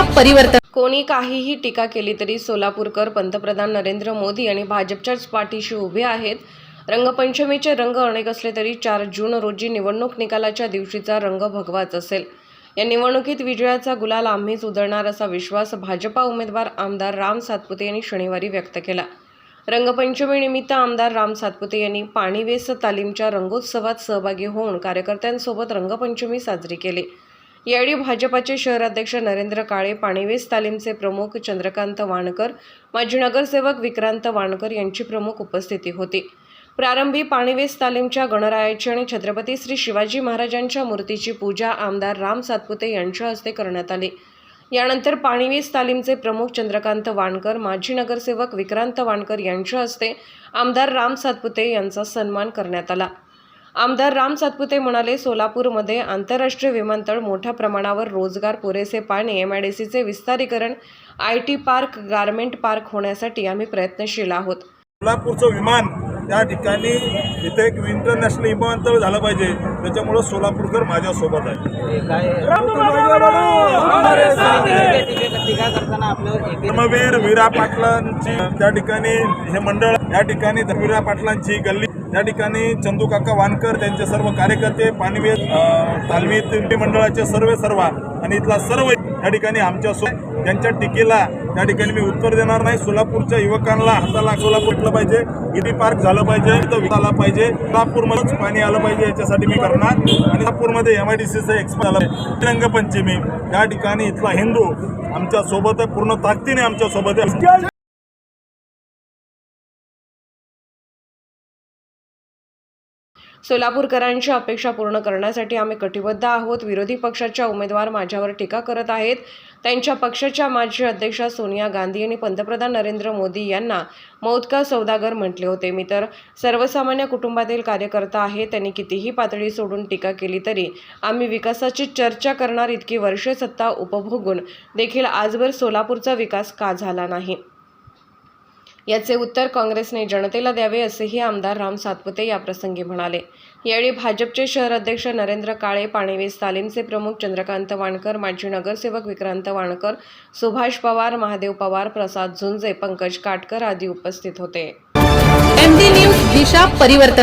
परिवर्तन. कोणी काहीही टीका केली तरी सोलापूरकर पंतप्रधान नरेंद्र मोदी आणि भाजपच्याच पाठीशी उभे आहेत. रंगपंचमीचे रंग अनेक असले तरी चार जून रोजी निवडणूक निकालाच्या दिवशीचा रंग भगवाच असेल. या निवडणुकीत विजयाचा गुलाल आम्हीच उधळणार असा विश्वास भाजपा उमेदवार आमदार राम सातपुते यांनी शनिवारी व्यक्त केला. रंगपंचमीनिमित्त आमदार राम सातपुते यांनी पाणीवेस तालीमच्या रंगोत्सवात सहभागी होऊन कार्यकर्त्यांसोबत रंगपंचमी साजरी केली. यावेळी भाजपाचे शहराध्यक्ष नरेंद्र काळे पाणीवेस तालीमचे प्रमुख चंद्रकांत वाणकर माजी नगरसेवक विक्रांत वाणकर यांची प्रमुख उपस्थिती होती. प्रारंभी पाणीवेस तालीमच्या गणरायाची आणि छत्रपती श्री शिवाजी महाराजांच्या मूर्तीची पूजा आमदार राम सातपुते यांच्या हस्ते करण्यात आली. यानंतर पाणीवेस तालीमचे प्रमुख चंद्रकांत वाणकर माजी नगरसेवक विक्रांत वाणकर यांच्या हस्ते आमदार राम सातपुते यांचा सन्मान करण्यात आला. आमदार राम सातपुते म्हणाले सोलापूरमध्ये आंतरराष्ट्रीय विमानतळ मोठ्या प्रमाणावर रोजगार पुरेसे पाणी एम आय डी सीचे विस्तारीकरण I T park garment park होण्यासाठी आम्ही प्रयत्नशील आहोत. सोलापूरचं विमान त्या ठिकाणी इथे एक इंटरनॅशनल विमानतळ झालं पाहिजे त्याच्यामुळं सोलापूरकर माझ्यासोबत आहे टीका धर्मवीर वीरा पाटलांची त्या ठिकाणी हे मंडळ या ठिकाणी वीरा पाटलांची गल्ली त्या ठिकाणी चंदूकाका वानकर त्यांचे सर्व कार्यकर्ते पाणीवेद अं, तालमीत मंडळाचे सर्व सर्व आणि इथला सर्व या ठिकाणी आमच्या सो त्यांच्या टीकेला त्या ठिकाणी मी उत्तर देणार नाही. सोलापूरच्या युवकांना हाताला सोलापूर उठलं पाहिजे. इडी पार्क झालं पाहिजे. इथं आला पाहिजे. सोलापूरमध्येच पाणी आलं पाहिजे. याच्यासाठी मी करणार. आणि सोलापूरमध्ये एम आय डी सीचं एक्सपो झालं रंगपंचमी या ठिकाणी इथला हिंदू आमच्यासोबत आहे. पूर्ण ताकदीने आमच्यासोबत आहे. सोलापूरकरांची अपेक्षा पूर्ण करण्यासाठी आम्ही कटिबद्ध आहोत. विरोधी पक्षाच्या उमेदवार माझ्यावर टीका करत आहेत. त्यांच्या पक्षाच्या माजी अध्यक्षा सोनिया गांधी यांनी पंतप्रधान नरेंद्र मोदी यांना मौतका सौदागर म्हटले होते. मी तर सर्वसामान्य कुटुंबातील कार्यकर्ता आहे. त्यांनी कितीही पातळी सोडून टीका केली तरी आम्ही विकासाची चर्चा करणार इतकी वर्षे सत्ता उपभोगून देखील आजवर सोलापूरचा विकास का झाला नाही? याचे उत्तर काँग्रेसने जनतेला द्यावे असेही आमदार राम सातपुते याप्रसंगी म्हणाले. यावेळी भाजपचे शहर अध्यक्ष नरेंद्र काळे पाणीवेस तालीमचे प्रमुख चंद्रकांत वाणकर माजी नगरसेवक विक्रांत वाणकर सुभाष पवार महादेव पवार प्रसाद झुंजे पंकज काटकर आदी उपस्थित होते. एम न्यूज दिशा परिवर्तन